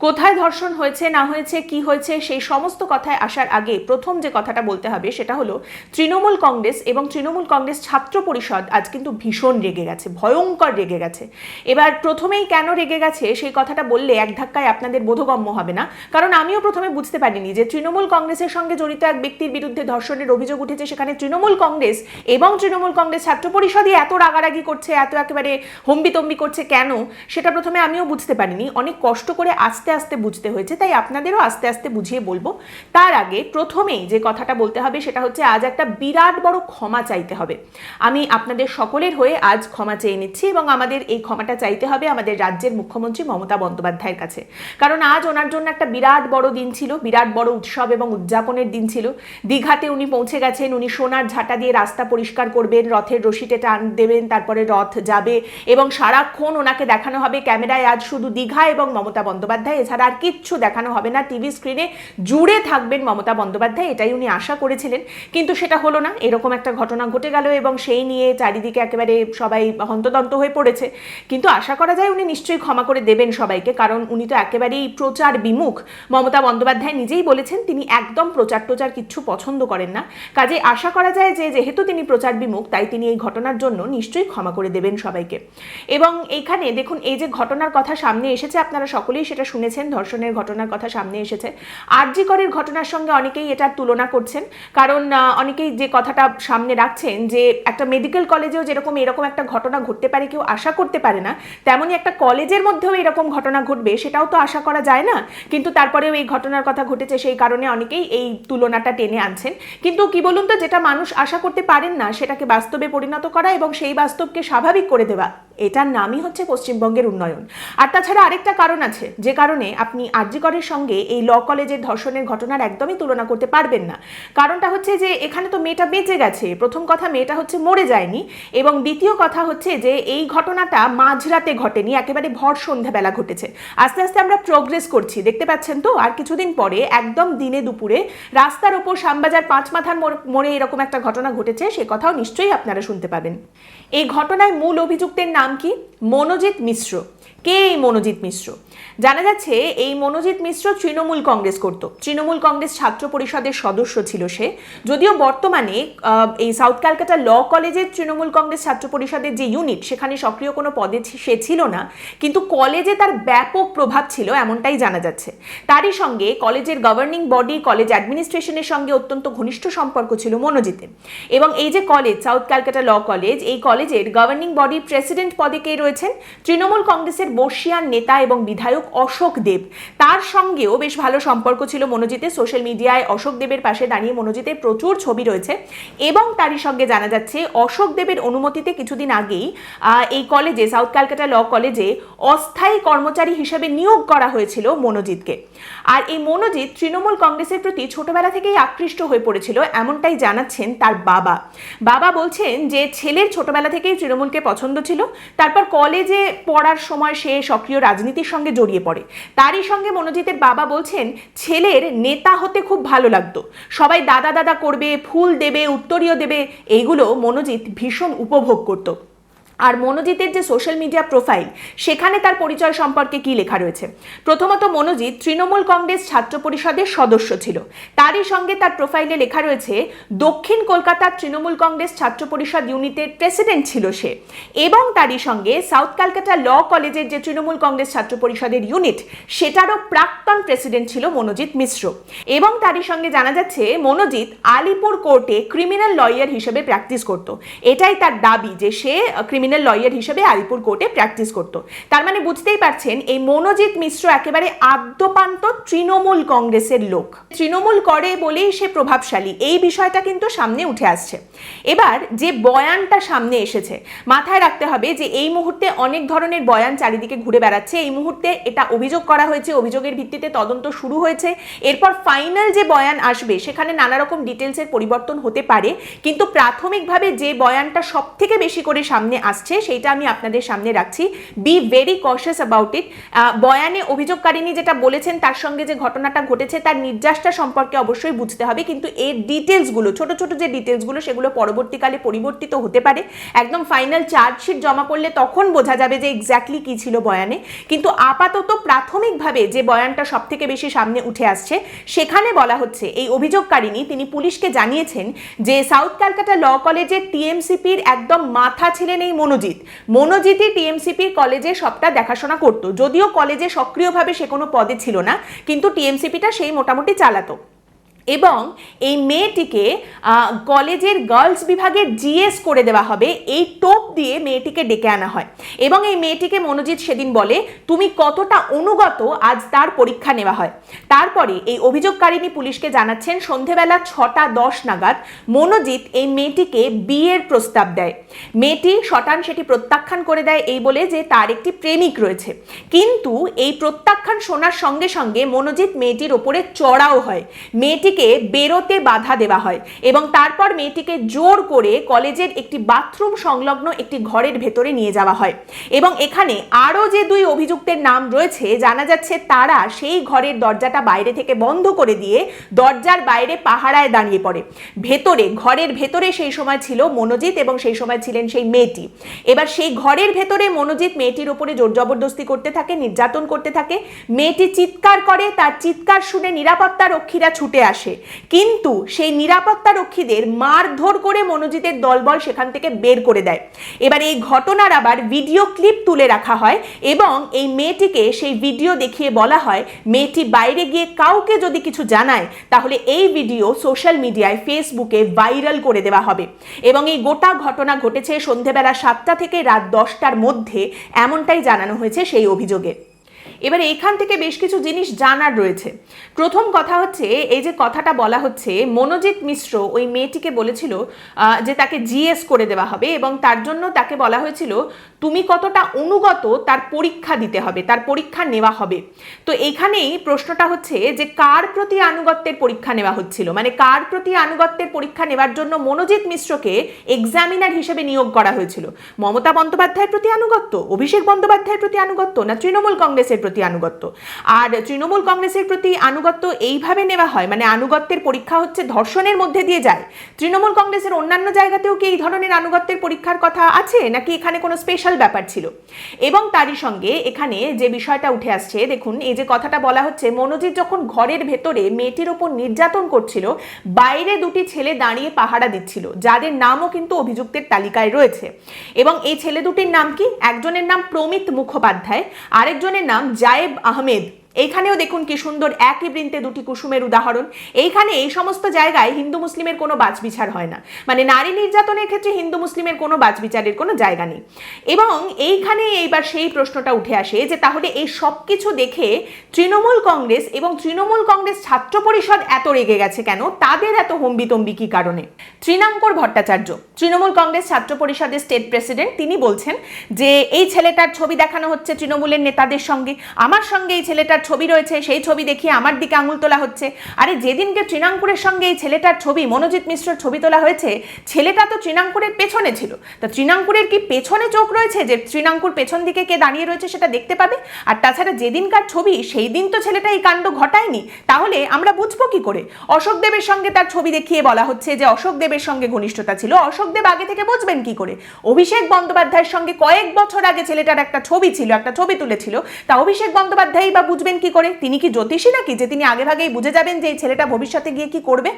কোথায় ধর্ষণ হয়েছে, না হয়েছে, কি হয়েছে, সেই সমস্ত কথায় আসার আগে প্রথম যে কথাটা বলতে হবে সেটা হলো, তৃণমূল কংগ্রেস এবং তৃণমূল কংগ্রেস ছাত্র পরিষদ আজ কিন্তু ভীষণ রেগে গেছে, ভয়ঙ্কর রেগে গেছে। এবার প্রথমেই কেন রেগে গেছে সেই কথাটা বললে এক ধাক্কায় আপনাদের বোধগম্য হবে না, কারণ আমিও প্রথমে বুঝতে পারিনি যে তৃণমূল কংগ্রেসের সঙ্গে জড়িত এক ব্যক্তির বিরুদ্ধে ধর্ষণের অভিযোগ উঠেছে, সেখানে তৃণমূল কংগ্রেস এবং তৃণমূল কংগ্রেস ছাত্র পরিষদই এত রাগারাগি করছে, এত একেবারে হম্বিতম্বি করছে কেন, সেটা প্রথমে আমিও বুঝতে পারিনি। অনেক কষ্ট করে আস্তে আস্তে আস্তে বুঝতে হয়েছে, তাই আপনাদেরও আস্তে আস্তে বুঝিয়ে বলব। তার আগে প্রথমেই যে কথাটা বলতে হবে, সেটা হচ্ছে আজ একটা বিরাট বড় ক্ষমা চাইতে হবে। আমি আপনাদের সকলের হয়ে আজ ক্ষমা চেয়ে নিচ্ছি এবং আমাদের এই ক্ষমাটা চাইতে হবে আমাদের রাজ্যের মুখ্যমন্ত্রী মমতা বন্দ্যোপাধ্যায়ের কাছে। কারণ আজ ওনার জন্য একটা বিরাট বড় দিন ছিল, বিরাট বড় উৎসব এবং উদযাপনের দিন ছিল। দীঘাতে উনি পৌঁছে গেছেন, উনি সোনার ঝাঁটা দিয়ে রাস্তা পরিষ্কার করবেন, রথের রশিতে টান দেবেন, তারপরে রথ যাবে এবং সারাক্ষণ ওনাকে দেখানো হবে ক্যামেরায়। আজ শুধু দীঘা এবং মমতা বন্দ্যোপাধ্যায় এছাড়া আর কিচ্ছু দেখানো হবে না। টিভি স্ক্রিনে জুড়ে থাকবেন মমতা বন্দ্যোপাধ্যায়, এটাই উনি আশা করেছিলেন। কিন্তু সেটা হলো না, এরকম একটা ঘটনা ঘটে গেল এবং সেই নিয়ে চারিদিকে একেবারে সবাই হন্তদন্ত হয়ে পড়েছে। কিন্তু আশা করা যায় উনি নিশ্চয়ই ক্ষমা করে দেবেন সবাইকে, কারণ উনি তো একেবারেই প্রচার বিমুখ। মমতা বন্দ্যোপাধ্যায় নিজেই বলেছেন, তিনি একদম প্রচার টোচার কিচ্ছু পছন্দ করেন না। কাজে আশা করা যায় যে, যেহেতু তিনি প্রচার বিমুখ, তাই তিনি এই ঘটনার জন্য নিশ্চয়ই ক্ষমা করে দেবেন সবাইকে। এবং এইখানে দেখুন, এই যে ঘটনার কথা সামনে এসেছে, আপনারা সকলেই সেটা শুনেছেন ধর্ষণের ঘটনার কথা সামনে এসেছে। আরজিকরের ঘটনার সঙ্গে অনেকেই এটার তুলনা করছেন। কারণ অনেকেই যে কথাটা সামনে রাখছেন যে একটা মেডিকেল কলেজেও যেরকম এরকম একটা ঘটনা ঘটতে পারে, কেউ আশা করতে পারে না, তেমনই একটা কলেজের মধ্যেও এরকম ঘটনা ঘটবে, সেটাও তো আশা করা যায় না। কিন্তু তারপরেও এই ঘটনার কথা ঘটেছে, সেই কারণে অনেকেই এই তুলনাটা টেনে আনছেন। কিন্তু কি বলুন তো, যেটা মানুষ আশা করতে পারেন না, সেটাকে বাস্তবে পরিণত করা এবং সেই বাস্তবকে স্বাভাবিক করে দেওয়া। এটার নামই হচ্ছে পশ্চিমবঙ্গের উন্নয়ন। আর তাছাড়া আরেকটা কারণ আছে, যে কারণে আপনি আরজিকরের সঙ্গে এই ল কলেজের ধর্ষণের ঘটনার একদমই তুলনা করতে পারবেন না। কারণটা হচ্ছে যে, এখানে তো মেয়েটা বেঁচে গেছে। প্রথম কথা, মেয়েটা হচ্ছে মরে যায়নি। এবং দ্বিতীয় কথা হচ্ছে যে, এই ঘটনাটা মাঝরাতে ঘটেনি, একেবারে ভর সন্ধ্যাবেলা ঘটেছে। আস্তে আস্তে আমরা প্রোগ্রেস করছি, দেখতে পাচ্ছেন তো? আর কিছুদিন পরে, একদম দিনে দুপুরে, রাস্তার ওপর শ্যামবাজার পাঁচ মাথার মোড়ে এরকম একটা ঘটনা ঘটেছে, সে কথাও নিশ্চয়ই আপনারা শুনতে পাবেন। এই ঘটনায় মূল অভিযুক্তের নাম কি? মনোজিৎ মিশ্র। কে এই মনোজিৎ মিশ্র? জানা যাচ্ছে এই মনোজিৎ মিশ্র তৃণমূল কংগ্রেস করত। তৃণমূল কংগ্রেস ছাত্র পরিষদের সদস্য ছিল সে। যদিও বর্তমানে এই সাউথ ক্যালকাটা ল কলেজের তৃণমূল কংগ্রেস ছাত্র পরিষদের যে ইউনিট, সেখানে সক্রিয় কোনো পদে সে ছিল না। কিন্তু কলেজে তার ব্যাপক প্রভাব ছিল, এমনটাই জানা যাচ্ছে। তারই সঙ্গে কলেজের গভর্নিং বডি কলেজ অ্যাডমিনিস্ট্রেশনের সঙ্গে অত্যন্ত ঘনিষ্ঠ সম্পর্ক ছিল মনোজিতের। এবং এই যে college, south Calcutta law college, এই কলেজের গভর্নিং বডি প্রেসিডেন্ট পদে কে রয়েছেন? তৃণমূল কংগ্রেসের বর্ষিয়ান নেতা এবং বিধায়ক অশোক দেব। তার সঙ্গেও বেশ ভালো সম্পর্ক ছিল মনোজিতের। সোশ্যাল মিডিয়ায় অশোক দেবের পাশে দাঁড়িয়ে মনোজিতের প্রচুর ছবি রয়েছে এবং তারই সঙ্গে জানা যাচ্ছে, অশোক দেবের অনুমতিতে কিছুদিন আগেই এই কলেজে, সাউথ ক্যালকাটা ল কলেজে অস্থায়ী কর্মচারী হিসেবে নিয়োগ করা হয়েছিল মনোজিৎকে আর এই মনোজিৎ তৃণমূল কংগ্রেসের প্রতি ছোটবেলা থেকেই আকৃষ্ট হয়ে পড়েছিল, এমনটাই জানাচ্ছেন তার বাবা। বাবা বলছেন যে, ছেলের ছোটবেলা থেকেই তৃণমূলকে পছন্দ ছিল, তারপর কলেজে পড়ার সময় সে সক্রিয় রাজনীতির সঙ্গে জড়িয়ে পড়ে। তারই সঙ্গে মনোজিতের বাবা বলছেন, ছেলের নেতা হতে খুব ভালো লাগতো। সবাই দাদা দাদা করবে, ফুল দেবে, উত্তরীয় দেবে। এইগুলো মনোজিৎ ভীষণ উপভোগ করতো। আর মনোজিতের যে সোশ্যাল মিডিয়া প্রোফাইল সেখানে তার পরিচয় সম্পর্কে কি লেখা রয়েছে? প্রথমত মনোজিৎ তৃণমূল কংগ্রেস ছাত্র পরিষদের সদস্য ছিল। তারই সঙ্গে তার প্রোফাইলে লেখা রয়েছে, দক্ষিণ কলকাতার তৃণমূল কংগ্রেস ছাত্র পরিষদ ইউনিটের প্রেসিডেন্ট ছিল সে। এবং তারই সঙ্গে সাউথ ক্যালকাটা ল কলেজের যে তৃণমূল কংগ্রেস ছাত্র পরিষদের ইউনিট সেটারও প্রাক্তন প্রেসিডেন্ট ছিল মনোজিৎ মিশ্র। এবং তারই সঙ্গে জানা যাচ্ছে, মনোজিৎ আলিপুর কোর্টে ক্রিমিনাল লয়ার হিসেবে প্র্যাকটিস করত। এটাই তার দাবি যে সে ক্রিমিনাল লয়ার হিসেবে আলিপুর কোর্টে প্র্যাকটিস করত। তার মানে বুঝতেই পারছেন, এই মনোজিৎ মিশ্র একেবারে আদ্যপান্ত তৃণমূল কংগ্রেসের লোক। তৃণমূল করে বলেই সে প্রভাবশালী। এই বিষয়টা কিন্তু সামনে উঠে আসছে। এবার যে বয়ানটা সামনে এসেছে, মাথায় রাখতে হবে যে এই মুহূর্তে অনেক ধরনের বয়ান চারিদিকে ঘুরে বেড়াচ্ছে। এই মুহূর্তে এটা অভিযোগ করা হয়েছে, অভিযোগের ভিত্তিতে তদন্ত শুরু হয়েছে। এরপর ফাইনাল যে বয়ান আসবে, সেখানে নানা রকম ডিটেলসের পরিবর্তন হতে পারে। কিন্তু প্রাথমিকভাবে যে বয়ানটা সব থেকে বেশি করে সামনে আসছে আসছে, সেইটা আমি আপনাদের সামনে রাখছি। Be very cautious about it বয়ানে অভিযোগকারিনী যেটা বলেছেন, তার সঙ্গে যে ঘটনাটা ঘটেছে, তার নির্যাসটা সম্পর্কে অবশ্যই বুঝতে হবে। কিন্তু এর ডিটেলসগুলো ছোট ছোট যে ডিটেলসগুলো সেগুলো পরবর্তীকালে পরিবর্তিত হতে পারে। একদম ফাইনাল চার্জশিট জমা করলে তখন বোঝা যাবে যে এক্স্যাক্টলি কি ছিল বয়ানে। কিন্তু আপাতত প্রাথমিকভাবে যে বয়ানটা সব থেকে বেশি সামনে উঠে আসছে, সেখানে বলা হচ্ছে, এই অভিযোগকারিনী তিনি পুলিশকে জানিয়েছেন যে, সাউথ ক্যালকাটা ল কলেজের টিএমসিপির একদম মাথা ছিলেন এই মনোজিৎ। মনোজিতই টিএমসিপি কলেজে সবটা দেখাশোনা করত। যদিও কলেজে সক্রিয়ভাবে সে কোনো পদে ছিল না, কিন্তু টিএমসিপিটা সেই মোটামুটি চালাতো। এবং এই মেয়েটিকে কলেজের গার্লস বিভাগের জিএস করে দেওয়া হবে। এই টোপ দিয়ে মেয়েটিকে ডেকে আনা হয়। এবং এই মেয়েটিকে মনোজিৎ সেদিন বলে, তুমি কতটা অনুগত আজ তার পরীক্ষা নেওয়া হয়। তারপরে এই অভিযোগকারিণী পুলিশকে জানাচ্ছেন, সন্ধেবেলা ছটা দশ নাগাদ মনোজিৎ এই মেয়েটিকে বিয়ের প্রস্তাব দেয়। মেয়েটি শটান সেটি প্রত্যাখ্যান করে দেয় এই বলে যে তার একটি প্রেমিক রয়েছে। কিন্তু এই প্রত্যাখ্যান শোনার সঙ্গে সঙ্গে মনোজিৎ মেয়েটির ওপরে চড়াও হয়। মেয়েটিকে বেরোতে বাধা দেওয়া হয় এবং তারপর মেয়েটিকে জোর করে কলেজের একটি বাথরুম সংলগ্ন একটি ঘরের ভেতরে নিয়ে যাওয়া হয়। এবং এখানে আরও যে দুই অভিযুক্তের নাম রয়েছে, জানা যাচ্ছে তারা সেই ঘরের দরজাটা বাইরে থেকে বন্ধ করে দিয়ে দরজার বাইরে পাহারায় দাঁড়িয়ে পড়ে। ভেতরে, ঘরের ভেতরে সেই সময় ছিল মনোজিৎ এবং সেই সময় ছিলেন সেই মেয়েটি। এবার সেই ঘরের ভেতরে মনোজিৎ মেয়েটির উপরে জোর জবরদস্তি করতে থাকে, নির্যাতন করতে থাকে। মেয়েটি চিৎকার করে, তার চিৎকার শুনে নিরাপত্তা রক্ষীরা ছুটে আসে। কিন্তু সেই নিরাপত্তা রক্ষীদের মারধর করে মনোজিতের দলবল সেখান থেকে বের করে দেয়। এবার এই ঘটনার আবার ভিডিও ক্লিপ তুলে রাখা হয় এবং এই মেয়েটিকে সেই ভিডিও দেখিয়ে বলা হয়, মেয়েটি বাইরে গিয়ে কাউকে যদি কিছু জানায়, তাহলে এই ভিডিও সোশ্যাল মিডিয়ায় ফেসবুকে ভাইরাল করে দেওয়া হবে। এবং এই গোটা ঘটনা ঘটেছে সন্ধেবেলা সাতটা থেকে রাত দশটার মধ্যে, এমনটাই জানানো হয়েছে সেই অভিযোগে। এবার এইখান থেকে বেশ কিছু জিনিস জানার রয়েছে। প্রথম কথা হচ্ছে, এই যে কথাটা বলা হচ্ছে, মনোজিৎ মিশ্র ওই মেয়েটিকে বলেছিল যে তাকে জিএস করে দেওয়া হবে এবং তার জন্য তাকে বলা হয়েছিল, তুমি কতটা অনুগত তার পরীক্ষা দিতে হবে, তার পরীক্ষা নেওয়া হবে। তো এখানেই প্রশ্নটা হচ্ছে যে, কার প্রতি আনুগত্যের পরীক্ষা নেওয়া হচ্ছিল? মানে কার প্রতি আনুগত্যের পরীক্ষা নেওয়ার জন্য মনোজিৎ মিশ্রকে এক্সামিনার হিসেবে নিয়োগ করা হয়েছিল? মমতা বন্দ্যোপাধ্যায়ের প্রতি আনুগত্য? অভিষেক বন্দ্যোপাধ্যায়ের প্রতি আনুগত্য? না তৃণমূল কংগ্রেসের প্রতি আনুগত্য। আর তৃণমূল কংগ্রেসের প্রতি আনুগত্য এইভাবে নেওয়া হয় মানে আনুগত্যের পরীক্ষা হচ্ছে ধর্ষণের মধ্যে দিয়ে যায়। তৃণমূল কংগ্রেসের অন্যান্য জায়গাতেও কি এই ধরনের আনুগত্যের পরীক্ষার কথা আছে? নাকি এখানে কোনো স্পেশাল ব্যাপার ছিল? এবং তারই সঙ্গে এখানে যে বিষয়টা উঠে আসছে, দেখুন, এই যে কথাটা বলা হচ্ছে, মনোজিৎ যখন ঘরের ভেতরে মেয়েটির ওপর নির্যাতন করছিল, বাইরে দুটি ছেলে দাঁড়িয়ে পাহারা দিচ্ছিল, যাদের নামও কিন্তু অভিযুক্তের তালিকায় রয়েছে। এবং এই ছেলে দুটির নাম কি? একজনের নাম প্রমিত মুখোপাধ্যায়, আরেকজনের নাম জায়েব আহমেদ এইখানেও দেখুন কি সুন্দর একই বৃন্তে দুটি কুসুমের উদাহরণ। এইখানে এই সমস্ত জায়গায় হিন্দু মুসলিমের কোনো বাছবিচার হয় না। মানে নারী নির্যাতনের ক্ষেত্রে হিন্দু মুসলিমের কোনো বাছবিচারের কোনো জায়গা নেই। এবং এইখানে এইবার সেই প্রশ্নটা উঠে আসে যে তাহলে এই সব কিছু দেখে তৃণমূল কংগ্রেস এবং তৃণমূল কংগ্রেস ছাত্র পরিষদ এত রেগে গেছে কেন? তাদের এত হম্বিতম্বি কি কারণে? তৃণাঙ্কর ভট্টাচার্য, তৃণমূল কংগ্রেস ছাত্র পরিষদের স্টেট প্রেসিডেন্ট, তিনি বলছেন যে এই ছেলেটার ছবি দেখানো হচ্ছে তৃণমূলের নেতাদের সঙ্গে। আমার সঙ্গে এই ছেলেটার ছবি রয়েছে, সেই ছবি দেখিয়ে আমার দিকে আঙুল তোলা হচ্ছে। আরে যেদিনকে তৃণাঙ্কুরের সঙ্গে এই ছেলেটার ছবি, মনোজিৎ মিশ্রর ছবি তোলা হয়েছে, ছেলেটা তো তৃণাঙ্কুরের পেছনে ছিল। তা তৃণাঙ্কুরের কি পেছনে চোখ রয়েছে যে তৃণাঙ্কুর পেছন দিকে কে দাঁড়িয়ে রয়েছে সেটা দেখতে পাবে? আর তাছাড়া যেদিনকার ছবি, সেই দিন তো ছেলেটা এই কাণ্ড ঘটায়নি। তাহলে আমরা বুঝব কি করে? অশোক দেবের সঙ্গে তার ছবি দেখিয়ে বলা হচ্ছে যে অশোক দেবের সঙ্গে ঘনিষ্ঠতা ছিল। অশোক দেব আগে থেকে বুঝবেন কি করে? অভিষেক বন্দ্যোপাধ্যায়ের সঙ্গে কয়েক বছর আগে ছেলেটার একটা ছবি ছিল, একটা ছবি তুলেছিল। তা অভিষেক বন্দ্যোপাধ্যায় বা বুঝবেন কি করে? তিনি কি জ্যোতিষী নাকি? যে তিনি আগে ভাগেই বুঝে যাবেন যে এই ছেলেটা ভবিষ্যতে গিয়ে কি করবে?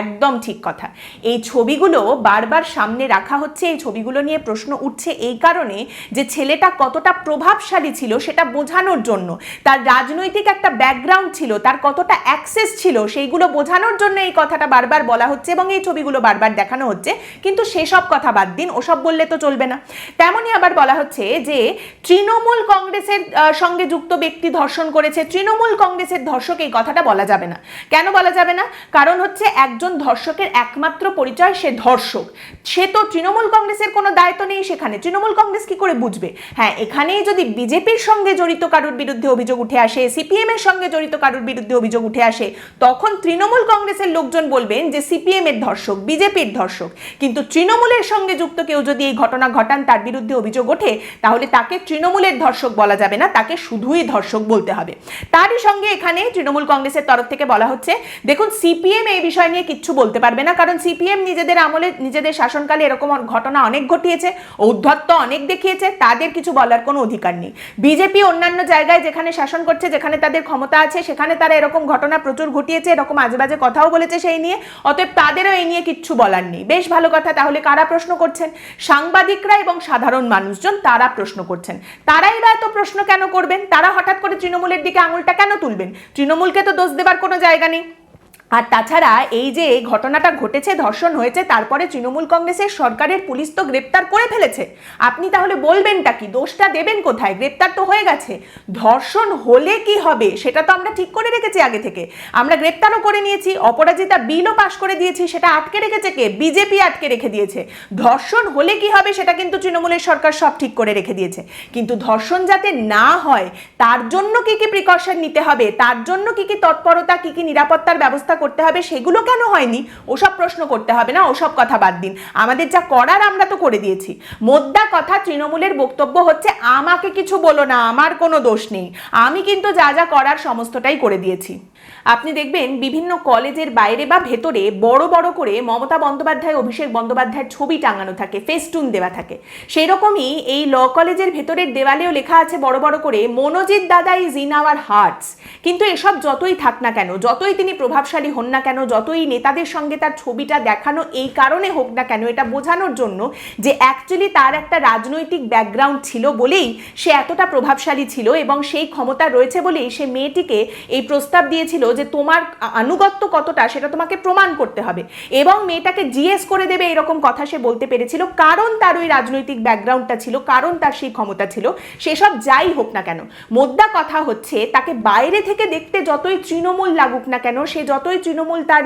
একদম ঠিক কথা। এই ছবিগুলো বারবার সামনে রাখা হচ্ছে, এই ছবিগুলো নিয়ে প্রশ্ন উঠছে এই কারণে যে ছেলেটা কতটা প্রভাবশালী ছিল সেটা বোঝানোর জন্য। তার রাজনৈতিক একটা ব্যাকগ্রাউন্ড ছিল, তার কতটা অ্যাক্সেস ছিল সেইগুলো বোঝানোর জন্য এই কথাটা বারবার বলা হচ্ছে এবং এই ছবিগুলো বারবার দেখানো হচ্ছে। কিন্তু সেসব কথা বাদ দিন, ওসব বললে তো চলবে না। তেমনই আবার বলা হচ্ছে যে তৃণমূল কংগ্রেসের সঙ্গে যুক্ত ব্যক্তি ধর্ষণ করেছে। করেছে তৃণমূল কংগ্রেসের ধর্ষক, এই কথাটা বলা যাবে না। কেন বলা যাবে না? কারণ হচ্ছে একজন ধর্ষকের একমাত্র পরিচয় সে ধর্ষক। সে তো তৃণমূল কংগ্রেসের কোনো দায়িত্ব নেই সেখানে। তৃণমূল কংগ্রেস কি করে বুঝবে? হ্যাঁ এখানেই যদি বিজেপির সঙ্গে জড়িত কারোর বিরুদ্ধে অভিযোগ উঠে আসে, সিপিএম এর সঙ্গে জড়িত কারোর বিরুদ্ধে অভিযোগ উঠে আসে, তখন তৃণমূল কংগ্রেসের লোকজন বলবেন যে সিপিএম এর ধর্ষক, বিজেপির ধর্ষক। কিন্তু তৃণমূলের সঙ্গে যুক্ত কেউ যদি এই ঘটনা ঘটান, তার বিরুদ্ধে অভিযোগ ওঠে, তাহলে তাকে তৃণমূলের ধর্ষক বলা যাবে না, তাকে শুধুই ধর্ষক বলতে হবে। তারই সঙ্গে এখানে তৃণমূল কংগ্রেসের তরফ থেকে বলা হচ্ছে, দেখুন, সিপিএম এই বিষয় নিয়ে কিচ্ছু বলতে পারবে না, কারণ সিপিএম নিজেদের আমলে, নিজেদের শাসনকালে এরকম ঘটনা অনেক ঘটিয়েছে, ঔদ্ধত্য অনেক দেখিয়েছে, তাদের কিছু বলার কোনো অধিকার নেই। বিজেপি অন্যান্য জায়গায় যেখানে শাসন করছে, যেখানে তাদের ক্ষমতা আছে, সেখানে তারা এরকম ঘটনা প্রচুর ঘটিয়েছে, এরকম আজে বাজে কথাও বলেছে সেই নিয়ে, অতএব তাদেরও এই নিয়ে কিচ্ছু বলার নেই। বেশ ভালো কথা, তাহলে কারা প্রশ্ন করছেন? সাংবাদিকরা এবং সাধারণ মানুষজন তারা প্রশ্ন করছেন। তারাই বা এত প্রশ্ন কেন করবেন? তারা হঠাৎ করে তৃণমূলের দিকে আঙুলটা কেন তুলবেন? তৃণমূলকে তো দোষ দেবার কোনো জায়গা নেই। আর তাছাড়া এই যে ঘটনাটা ঘটেছে, ধর্ষণ হয়েছে, তারপরে তৃণমূল কংগ্রেসের সরকারের পুলিশ তো গ্রেপ্তার করে ফেলেছে। আপনি তাহলে বলবেনটা কি? দোষটা দেবেন কোথায়? গ্রেপ্তার তো হয়ে গেছে। ধর্ষণ হলে কি হবে? সেটা তো আমরা ঠিক করে রেখেছি আগে থেকে। আমরা গ্রেপ্তারও করে নিয়েছি, অপরাজিতা বিলও পাশ করে দিয়েছি, সেটা আটকে রেখেছে কে? বিজেপি আটকে রেখে দিয়েছে। ধর্ষণ হলে কি হবে সেটা কিন্তু তৃণমূলের সরকার সব ঠিক করে রেখে দিয়েছে। কিন্তু ধর্ষণ যাতে না হয়, তার জন্য কি কি প্রিকশন নিতে হবে? তার জন্য কি কি তৎপরতা, কি কি নিরাপত্তার ব্যবস্থা করতে হবে, সেগুলো কেন হয়নি? ওসব প্রশ্ন করতে হবে না, ওসব কথা বাদ দিন। আমাদের যা করার আমরা তো করে দিয়েছি। মোদ্দা কথা তৃণমূলের বক্তব্য হচ্ছে, আমাকে কিছু বলো না, আমার কোনো দোষ নেই। আমি কিন্তু যা যা করার সমস্তটাই করে দিয়েছি। আপনি দেখবেন, বিভিন্ন কলেজের বাইরে বা ভেতরে বড় বড় করে মমতা বন্দ্যোপাধ্যায়, অভিষেক বন্দ্যোপাধ্যায়ের ছবি টাঙানো থাকে, ফেস্টুন দেওয়া থাকে। সেই রকমই এই ল কলেজের ভেতরের দেওয়ালেও লেখা আছে বড় বড় করে, মনোজিৎ দাদা ইজ ইন আওয়ার হার্টস। কিন্তু এসব যতই থাক না কেন, যতই তিনি প্রভাবশালী হন না কেন, যতই নেতাদের সঙ্গে তার ছবিটা দেখানো এই কারণে হোক না কেন, এটা বোঝানোর জন্য যে অ্যাকচুয়ালি তার একটা রাজনৈতিক ব্যাকগ্রাউন্ড ছিল বলেই সে এতটা প্রভাবশালী ছিল এবং সেই ক্ষমতা রয়েছে বলেই সে মেয়েটিকে এই প্রস্তাব দিয়েছিল যে তোমার আনুগত্য কতটা সেটা তোমাকে প্রমাণ করতে হবে। এবং মেয়েটাকে জিএস করে দেবে এরকম কথা সে বলতে পেরেছিল। কারণ তার ওই রাজনৈতিক ব্যাকগ্রাউন্ডটা ছিল, কারণ তার সেই ক্ষমতা ছিল, সেসব যাই হোক না কেন। মোদ্দা কথা হচ্ছে, তাকে বাইরে থেকে দেখতে যতই তৃণমূল লাগুক না কেন, সে যতই তৃণমূল তার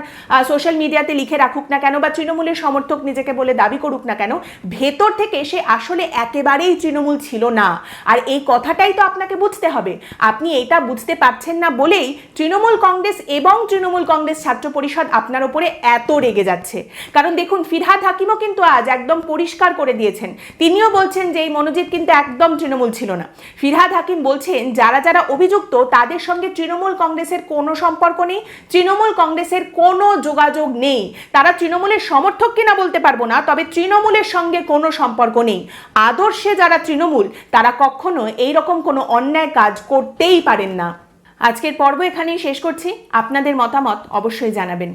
সোশ্যাল মিডিয়াতে লিখে রাখুক না কেন বা তৃণমূলের সমর্থক নিজেকে বলে দাবি করুক না কেন, ভেতর থেকে সে আসলে একেবারেই তৃণমূল ছিল না। আর এই কথাটাই তো আপনাকে বুঝতে হবে। আপনি এটা বুঝতে পারছেন না বলেই তৃণমূল কংগ্রেস এবং তৃণমূল কংগ্রেস ছাত্র পরিষদ আপনার ওপরে এত রেগে যাচ্ছে। কারণ দেখুন, ফিরহাদ হাকিমও কিন্তু আজ একদম পরিষ্কার করে দিয়েছেন। তিনিও বলছেন যে এই মনোজিৎ কিন্তু একদম তৃণমূল ছিল না। ফিরহাদ হাকিম বলছেন, যারা যারা অভিযুক্ত তাদের সঙ্গে তৃণমূল কংগ্রেসের কোনো সম্পর্ক নেই। তৃণমূল কংগ্রেসের কোনো যোগাযোগ নেই। তারা তৃণমূলের সমর্থক কিনা বলতে পারব না, তবে তৃণমূলের সঙ্গে কোনো সম্পর্ক নেই। আদর্শে যারা তৃণমূল, তারা কখনো এই রকম কোনো অন্যায় কাজ করতেই পারেন না। আজকের পর্ব এখানেই শেষ করছি। আপনাদের মতামত অবশ্যই জানাবেন।